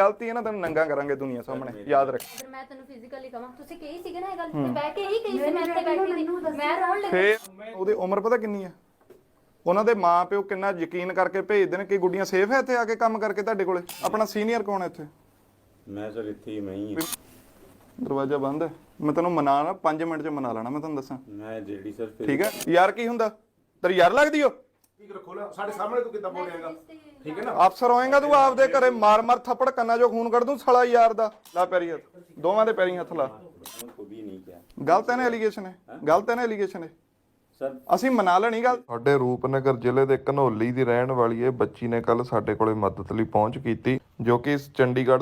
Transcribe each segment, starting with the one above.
ਗਲਤੀ ਹੈ ਨਾ ਤੈਨੂੰ ਨੰਗਾ ਕਰਾਂਗੇ ਦੁਨੀਆ ਸਾਹਮਣੇ। ਯਾਦ ਰੱਖ। ਮੈਂ ਤੈਨੂੰ ਫਿਜ਼ੀਕਲੀ ਕਹਾਂ ਤੁਸੀਂ ਕਹੀ ਸੀਗੇ ਨਾ ਇਹ ਗੱਲ ਤੇ ਬਹਿ ਕੇ ਹੀ ਕਹੀ ਸੀ ਮੈਂ ਇੱਥੇ ਬੈਠੀ ਸੀ। ਮੈਂ ਰੋਣ ਲੱਗੀ। ਫੇਰ ਉਹਦੀ ਉਮਰ ਪਤਾ ਕਿੰਨੀ ਹੈ ਉਹਨਾਂ ਦੇ ਮਾਂ ਪਿਓ ਕਿੰਨਾ ਯਕੀਨ ਕਰਕੇ ਭੇਜਦੇ ਨੇ ਕਿ ਗੁੱਡੀਆਂ ਸੇਫ ਹੈ ਇੱਥੇ ਆ ਕੇ ਕੰਮ ਕਰਕੇ ਤੁਹਾਡੇ ਕੋਲੇ? ਆਪਣਾ ਸੀਨੀਅਰ ਕੌਣ ਹੈ ਇੱਥੇ? ਮੈਂ ਸਰ ਇੱਥੇ ਹੀ ਮੈਂ ਹੀ ਹਾਂ। ਦਰਵਾਜ਼ਾ ਬੰਦ ਹੈ। ਮੈਂ ਤੈਨੂੰ ਮਨਾ ਨਾ 5 ਮਿੰਟ ਚ ਮਨਾ ਲੈਣਾ ਮੈਂ ਤੁਹਾਨੂੰ ਦੱਸਾਂ। ਮੈਂ ਜਿਹੜੀ ਸਰ ਫਿਰ ਠੀਕ ਹੈ? ਯਾਰ ਕੀ ਹੁੰਦਾ? ਤੇਰੀ ਯਾਰ ਲੱਗਦੀ ਓ? ਠੀਕ ਰੱਖੋ ਨਾ ਸਾਡੇ ਸਾਹਮਣੇ ਤੂੰ ਕਿੱਦਾਂ ਬੋਲੇਗਾ ਠੀਕ ਹੈ ਨਾ ਅਫਸਰ ਹੋਏਗਾ ਤੂੰ ਆਪਦੇ ਘਰੇ ਮਾਰ ਮਾਰ ਥੱਪੜ ਕੰਨਾਂ ਚੋਂ ਖੂਨ ਕੱਢ ਦੂੰ ਸਾਲਾ ਯਾਰ ਦਾ ਲਾ ਪੈਰੀ ਹੱਥ ਦੋਵਾਂ ਦੇ ਪੈਰੀ ਹੱਥ ਲਾ को भी नहीं किया ਗਲਤ ਹੈ ਨਾ ਐਲੀਗੇਸ਼ਨ ਹੈ ਗਲਤ ਹੈ ਨਾ ਐਲੀਗੇਸ਼ਨ ਹੈ सर ਅਸੀਂ ਮਨਾ ਲੈਣੀ ਗੱਲ ਸਾਡੇ ਰੂਪਨਗਰ ਜ਼ਿਲ੍ਹੇ ਦੇ ਘਨੌਲੀ ਦੀ ਰਹਿਣ ਵਾਲੀ ਇਹ ਬੱਚੀ ਨੇ ਕੱਲ ਸਾਡੇ ਕੋਲੇ ਮਦਦ ਲਈ ਪਹੁੰਚ ਕੀਤੀ ਜੋ ਕਿ ਇਸ ਚੰਡੀਗੜ੍ਹ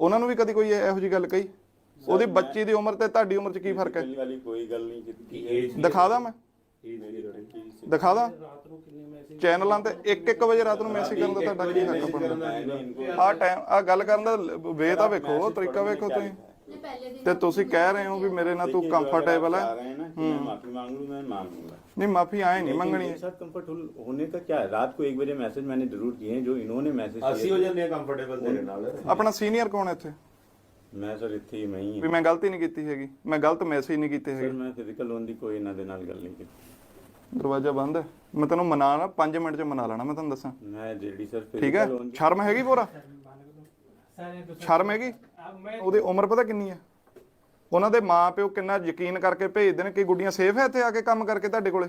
ਉਹਨਾਂ ਨੂੰ ਵੀ ਕਦੀ ਕੋਈ ਇਹੋ ਜੀ ਗੱਲ ਕਹੀ? ਉਹਦੀ ਬੱਚੀ ਦੀ ਉਮਰ ਤੇ ਤੁਹਾਡੀ ਉਮਰ 'ਚ ਕੀ ਫ਼ਰਕ ਹੈ? ਪਹਿਲੀ ਵਾਲੀ ਕੋਈ ਗੱਲ ਨਹੀਂ ਕੀਤੀ ਦਿਖਾ ਦਾਂ ਮੈਂ? ਇਹ ਦਿਖਾ ਦਾਂ? ਚੈਨਲਾਂ ਤੇ 1-1 ਵਜੇ ਰਾਤ ਨੂੰ ਮੈਸੇਜ ਕਰਨ ਦਾ ਤੁਹਾਡਾ ਕੀ ਹੱਕ ਬਣਦਾ ਆ ਟਾਈਮ ਆ ਗੱਲ ਕਰਨ ਦਾ ਵੇ ਤਾਂ ਵੇਖੋ ਤਰੀਕਾ ਵੇਖੋ ਤੁਸੀਂ। ਨੇ ਪਹਿਲੇ ਦਿਨ ਤੇ ਤੁਸੀਂ ਕਹਿ ਰਹੇ ਹੋ ਵੀ ਮੇਰੇ ਨਾਲ ਤੂੰ देखिए, जो अगर आप ਕੰਫਰਟੇਬਲ चाह ਹੈ रहे हैं ना कि मैं माफी मांग लूं मैं मांग लूंगा ਨਹੀਂ ਮਾਫੀ ਆਏ ਨਹੀਂ लेकिन ਮੰਗਣੀ मेरे साथ कंफर्टेबल होने का क्या है रात को एक बजे मैसेज मैंने जरूर किए हैं जो इन्होंने मैसेज ਅਸੀਂ ਹੋ ਜਾਂਦੇ ਆ ਕੰਫਰਟੇਬਲ ਤੇਰੇ ਨਾਲ ਆਪਣਾ ਸੀਨੀਅਰ ਕੌਣ ਹੈ ਇੱਥੇ मैं सर इतने ही मैं ही ਵੀ ਮੈਂ ਗਲਤੀ ਨਹੀਂ ਕੀਤੀ ਹੈਗੀ ਮੈਂ ਗਲਤ ਮੈਸੇਜ ਨਹੀਂ ਕੀਤੇ सर ਹੈਗੇ मैं फिजिकल लोन ਦੀ ਕੋਈ ਇਹਨਾਂ ਦੇ ਨਾਲ ਗੱਲ ਨਹੀਂ ਕੀਤੀ ਦਰਵਾਜ਼ਾ ਬੰਦ ਹੈ ਮੈਂ ਤੈਨੂੰ ਮਨਾ ਨਾ 5 ਮਿੰਟ 'ਚ ਮਨਾ ਲੈਣਾ ਮੈਂ ਤੁਹਾਨੂੰ ਦੱਸਾਂ ਮੈਂ ਜਿਹੜੀ ਸਰ ਠੀਕ ਹੈ ਫਿਜ਼ੀਕਲ ਲੋਨ ਸ਼ਰਮ ਹੈਗੀ ਪੂਰਾ ਸ਼ਰਮ ਹੈਗੀ ਉਹਦੀ ਉਮਰ ਪਤਾ ਕਿੰਨੀ ਹੈ ਉਹਨਾਂ ਦੇ ਮਾਂ ਪਿਓ ਕਿੰਨਾ ਯਕੀਨ ਕਰਕੇ ਭੇਜਦੇ ਨੇ ਕਿ ਗੁੱਡੀਆਂ ਸੇਫ ਹੈ ਇੱਥੇ ਆ ਕੇ ਕੰਮ ਕਰਕੇ ਤੁਹਾਡੇ ਕੋਲੇ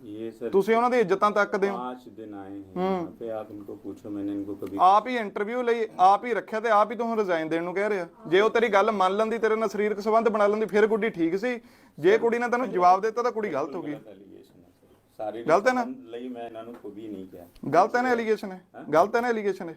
ये सर ਤੁਸੀਂ ਉਹਨਾਂ ਦੀ ਇੱਜ਼ਤਾਂ ਤੱਕਦੇ ਹੋ पाँच दिन आए हैं यहाँ पे आप इनको पूछो मैंने इनको कभी ਆਪ ਹੀ ਇੰਟਰਵਿਊ ਲਈ ਆਪ ਹੀ ਰੱਖਿਆ ਤੇ ਆਪ ਹੀ ਤੁਹਾਨੂੰ ਰਿਜ਼ਾਈਨ ਦੇਣ ਨੂੰ ਕਹਿ ਰਿਹਾ ਜੇ ਉਹ ਤੇਰੀ ਗੱਲ ਮੰਨ ਲੈਂਦੀ ਤੇਰੇ ਨਾਲ ਸਰੀਰਕ ਸੰਬੰਧ ਬਣਾ ਲੈਂਦੀ ਫਿਰ ਗੁੱਡੀ ਠੀਕ ਸੀ ਜੇ ਕੁੜੀ ਨੇ ਤੈਨੂੰ ਜਵਾਬ ਦਿੱਤਾ ਤਾਂ ਕੁੜੀ ਗਲਤ ਹੋ ਗਈ एलिगेशन है सर सारे गलत है ना? ਲਈ ਮੈਂ ਇਹਨਾਂ ਨੂੰ ਕੋਈ ਨਹੀਂ ਕਿਹਾ ਗਲਤ ਹੈ ਨਾ ਐਲੀਗੇਸ਼ਨ ਹੈ ਗਲਤ ਹੈ ਨਾ ਐਲੀਗੇਸ਼ਨ ਹੈ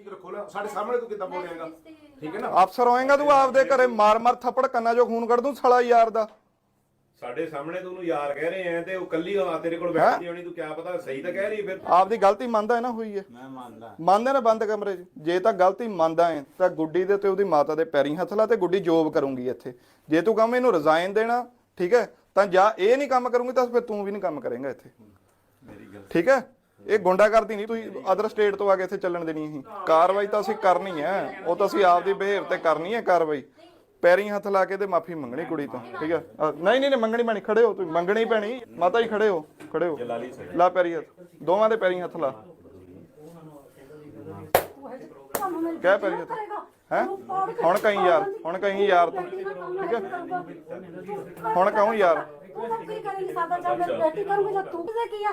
ਠੀਕ ਰੱਖੋ ਨਾ ਸਾਡੇ ਸਾਹਮਣੇ ਤੂੰ ਕਿੱਦਾਂ ਬੋਲੇਗਾ ਠੀਕ ਹੈ ਨਾ? ਅਫਸਰ ਹੋਏਗਾ ਤੂੰ ਆਪਦੇ ਘਰੇ ਮਾਰ ਮਾਰ ਥੱਪੜ ਕੰਨਾਂ ਚੋਂ ਖੂਨ ਕੱਢ ਦੂੰ ਸਾਲਾ ਯਾਰ ਦਾ। ਸਾਡੇ ਸਾਹਮਣੇ ਤੂੰ ਉਹਨੂੰ ਯਾਰ ਕਹਿ ਰਹੇ ਆ ਤੇ ਉਹ ਕੱਲੀ ਆ ਤੇਰੇ ਕੋਲ ਬੈਠੀ ਹੋਣੀ ਤੂੰ ਕਿਆ ਪਤਾ ਸਹੀ ਤਾਂ ਕਹਿ ਰਹੀ ਫਿਰ। ਆਪਦੀ ਗਲਤੀ ਮੰਨਦਾ ਹੈ ਨਾ ਹੋਈ ਹੈ। ਮੈਂ ਮੰਨਦਾ। ਮੰਨਦੇ ਨਾ ਬੰਦ ਕਮਰੇ 'ਚ? ਜੇ ਤਾਂ ਗਲਤੀ ਮੰਨਦਾ ਹੈ ਤਾਂ ਗੁੱਡੀ ਦੇ ਤੇ ਉਹਦੀ ਮਾਤਾ ਦੇ ਪੈਰੀਂ ਹੱਥ ਲਾ ਤੇ ਗੁੱਡੀ ਜੋਬ ਕਰੂੰਗੀ ਇੱਥੇ। ਜੇ ਤੂੰ ਕਹਵੇਂ ਇਹਨੂੰ ਰਿਜ਼ਾਈਨ ਦੇਣਾ ਠੀਕ ਹੈ ਤਾਂ ਜਾਂ ਇਹ ਨਹੀਂ ਕੰਮ ਕਰੂੰਗੀ ਤਾਂ ਫਿਰ ਤੂੰ ਵੀ ਨਹੀਂ ਕੰਮ ਕਰੇਗਾ ਇੱਥੇ। ਠੀਕ ਹੈ? ਇਹ ਗੁੰਡਾਗਰਦੀ ਨਹੀਂ ਤੁਸੀਂ ਅਦਰ ਸਟੇਟ ਤੋਂ ਆ ਕੇ ਇੱਥੇ ਚੱਲਣ ਦੇਣੀ ਹੈ ਕਾਰਵਾਈ ਤਾਂ ਅਸੀਂ ਕਰਨੀ ਹੈ ਉਹ ਤਾਂ ਅਸੀਂ ਆਪਦੀ ਬਿਹੇਵ ਤੇ ਕਰਨੀ ਹੈ ਕਾਰਵਾਈ। ਪੈਰੀਂ ਹੱਥ ਲਾ ਕੇ ਤੇ ਮਾਫੀ ਮੰਗਣੀ ਕੁੜੀ ਤੋਂ ਠੀਕ ਹੈ? ਅ, ਨਹੀਂ ਨਹੀਂ ਨਹੀਂ ਮੰਗਣੀ ਪੈਣੀ ਖੜੇ ਹੋ ਤੁਸੀਂ ਮੰਗਣੀ ਪੈਣੀ। ਮਾਤਾ ਜੀ ਖੜੇ ਹੋ ਖੜੇ ਹੋ। ਲਾ ਪੈਰੀ ਹੱਥ ਦੋਵਾਂ ਦੇ ਪੈਰੀ ਹੱਥ ਲਾ। ਕੰਮ ਮੇਰੀ ਕਹਿ ਪੈਰੀ ਨੂੰ ਹੱਥ। ਹੈ? ਹੁਣ ਕਹੀਂ ਯਾਰ ਹੁਣ ਕਹੀਂ ਯਾਰ ਤੂੰ ਠੀਕ ਹੈ? ਹੁਣ ਕਹੂੰ ਯਾਰ। ਤੂੰ ਤਾਂ ਕੀ ਕਰੇਂਗੀ ਸਾਡਾ ਜਦ ਮੇਰੀ ਬੇਟੀ ਕਰੂੰਗੀ ਤਾਂ ਤੂੰ ਕਿਹਦੇ ਕੀ ਆ?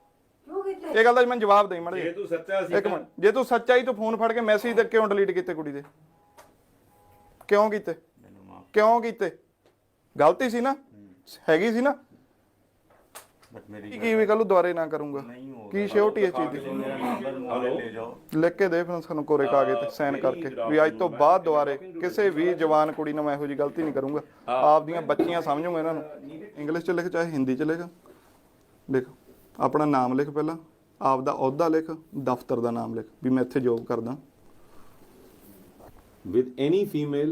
ਇਹ ਗੱਲ ਦਾ ਮੈਨੂੰ ਜਵਾਬ ਦੇਈ ਮੜ ਜੇ ਤੂੰ ਸੱਚਾ ਸੀ ਇੱਕ ਮਿੰਟ। ਜੇ ਤੂੰ ਸੱਚਾ ਹੀ ਤੂੰ ਫੋਨ ਫੜ ਕੇ ਮੈਸੇਜ ਤੇ ਕਿਉਂ ਡਿਲੀਟ ਕੀਤੇ ਕੁੜੀ ਦੇ? ਕਿਉਂ ਕੀਤੇ? ਕਿਉਂ ਕੀਤੇ? ਗਲਤੀ ਸੀ ਨਾ? ਹੈਗੀ ਸੀ ਨਾ? ਬਟ ਕੀ ਵੀ ਕੱਲੂ ਦੁਬਾਰੇ ਨਾ ਕਰੂੰਗਾ? ਕੀ ਸ਼ਿਓਰਟੀ ਇਸ ਚੀਜ਼ ਦੀ ਲੈ ਲਿਖ ਕੇ ਦੇ ਫਿਰ ਸਾਨੂੰ ਕੋਰੇ ਕਾਗਜ਼ ਤੇ ਸਾਈਨ ਕਰਕੇ। ਵੀ ਅੱਜ ਤੋਂ ਬਾਅਦ ਦੁਆਰੇ ਕਿਸੇ ਵੀ ਜਵਾਨ ਕੁੜੀ ਨਾਲ ਮੈਂ ਇਹੋ ਜੀ ਗਲਤੀ ਨਹੀਂ ਕਰੂੰਗਾ। ਆਪ ਦੀਆਂ ਬੱਚੀਆਂ ਸਮਝੂੰਗਾ ਇਹਨਾਂ ਨੂੰ। ਇੰਗਲਿਸ਼ ਚ ਲਿਖ ਚਾਹੇ ਹਿੰਦੀ ਚ ਲਿਖ। ਲਿਖ ਆਪਣਾ ਨਾਮ ਲਿਖ ਪਹਿਲਾਂ। ਆਪ ਦਾ ਅਹੁਦਾ ਲਿਖ ਦਫ਼ਤਰ ਦਾ ਨਾਮ ਲਿਖ ਵੀ ਮੈਂ ਇੱਥੇ ਜੋਬ ਕਰਦਾ with any female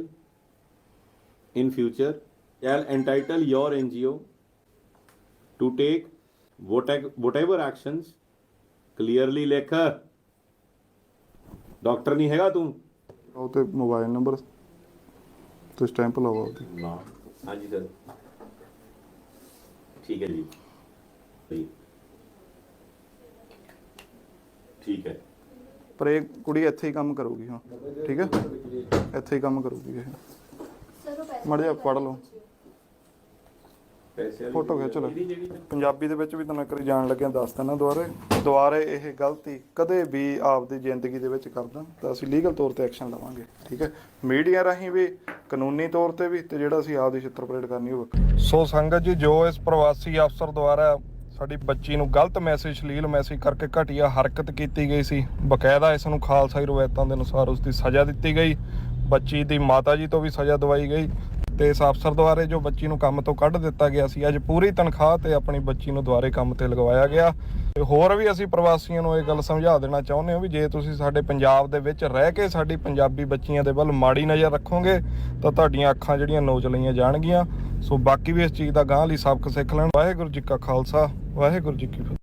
in future shall entitle your NGO to take whate- whatever actions clearly ਲਿਖ ਡਾਕਟਰ ਨਹੀਂ ਹੈਗਾ ਤੂੰ ਉਹ ਤੇ ਮੋਬਾਈਲ ਨੰਬਰ ਤੇ ਸਟੈਂਪ ਲਵਾਓ ਉਹਦੀ ਨਾ ਹਾਂਜੀ ਸਰ ਠੀਕ ਹੈ ਜੀ ਸਹੀ ਠੀਕ ਹੈ। ਪਰ ਇਹ ਕੁੜੀ ਇੱਥੇ ਹੀ ਕੰਮ ਕਰੂਗੀ ਹਾਂ ਠੀਕ ਹੈ? ਇੱਥੇ ਹੀ ਕੰਮ ਕਰੂਗੀ ਇਹ। ਮੜ ਜਾ ਪੜ ਲਓ। ਪੈਸੇ ਫੋਟੋ ਖਿੱਚ ਲਓ। ਪੰਜਾਬੀ ਦੇ ਵਿੱਚ ਵੀ ਤੁਹਾਨੂੰ ਇੱਕ ਵਾਰੀ ਜਾਣ ਲੱਗਿਆ ਦੱਸ ਦਿੰਦਾ ਦੁਬਾਰੇ। ਦੁਬਾਰੇ ਇਹ ਗਲਤੀ ਕਦੇ ਵੀ ਆਪਦੀ ਜ਼ਿੰਦਗੀ ਦੇ ਵਿੱਚ ਕਰਦਾ ਤਾਂ ਅਸੀਂ ਲੀਗਲ ਤੌਰ ਤੇ ਐਕਸ਼ਨ ਲਵਾਂਗੇ ਠੀਕ ਹੈ? ਮੀਡੀਆ ਰਾਹੀਂ ਵੀ ਕਾਨੂੰਨੀ ਤੌਰ ਤੇ ਵੀ ਤੇ ਜਿਹੜਾ ਅਸੀਂ ਆਪਦੀ ਛਿੱਤਰ ਪਰੇਡ ਕਰਨੀ ਉਹ ਸੋ ਸੰਗਤ ਜੀ ਜੋ ਇਸ ਪ੍ਰਵਾਸੀ ਅਫਸਰ ਦੁਆਰਾ ਸਾਡੀ ਬੱਚੀ ਨੂੰ ਗਲਤ ਮੈਸੇਜ ਸ਼ਲੀਲ ਮੈਸੇਜ ਕਰਕੇ ਘਟੀਆ ਹਰਕਤ ਕੀਤੀ ਗਈ ਸੀ। ਬਕਾਇਦਾ ਇਸ ਨੂੰ ਖਾਲਸਾਈ ਰਵਾਇਤਾਂ ਦੇ ਅਨੁਸਾਰ ਉਸ ਦੀ ਸਜ਼ਾ ਦਿੱਤੀ ਗਈ। ਬੱਚੀ ਦੀ ਮਾਤਾ ਜੀ ਤੋਂ ਵੀ ਸਜ਼ਾ ਦਵਾਈ ਗਈ ਤੇ ਇਸ ਅਫਸਰ ਦੁਆਰੇ ਜੋ ਬੱਚੀ ਨੂੰ ਕੰਮ ਤੋਂ ਕੱਢ ਦਿੱਤਾ ਗਿਆ ਸੀ, ਅੱਜ ਪੂਰੀ ਤਨਖਾਹ ਤੇ ਆਪਣੀ ਬੱਚੀ ਨੂੰ ਦੁਆਰੇ ਕੰਮ ਤੇ ਲਗਵਾਇਆ ਗਿਆ। ਤੇ ਹੋਰ ਵੀ ਅਸੀਂ ਪ੍ਰਵਾਸੀਆਂ ਨੂੰ ਇਹ ਗੱਲ ਸਮਝਾ ਦੇਣਾ ਚਾਹੁੰਦੇ ਹਾਂ ਵੀ ਜੇ ਤੁਸੀਂ ਸਾਡੇ ਪੰਜਾਬ ਦੇ ਵਿੱਚ ਰਹਿ ਕੇ ਸਾਡੀ ਪੰਜਾਬੀ ਬੱਚੀਆਂ ਦੇ ਵੱਲ ਮਾੜੀ ਨਜ਼ਰ ਰੱਖੋਗੇ, ਤਾਂ ਤੁਹਾਡੀਆਂ ਅੱਖਾਂ ਜਿਹੜੀਆਂ ਨੋਚ ਲਈਆਂ ਜਾਣਗੀਆਂ। ਸੋ ਬਾਕੀ ਵੀ ਇਸ ਚੀਜ਼ ਦਾ ਗਾਂਹ ਲਈ ਸਬਕ ਸਿੱਖ ਲੈਣ। ਵਾਹਿਗੁਰੂ ਜੀ ਕਾ ਖਾਲਸਾ। ਵਾਹਿਗੁਰੂ ਜੀ ਕੀ ਫਤਿਹ।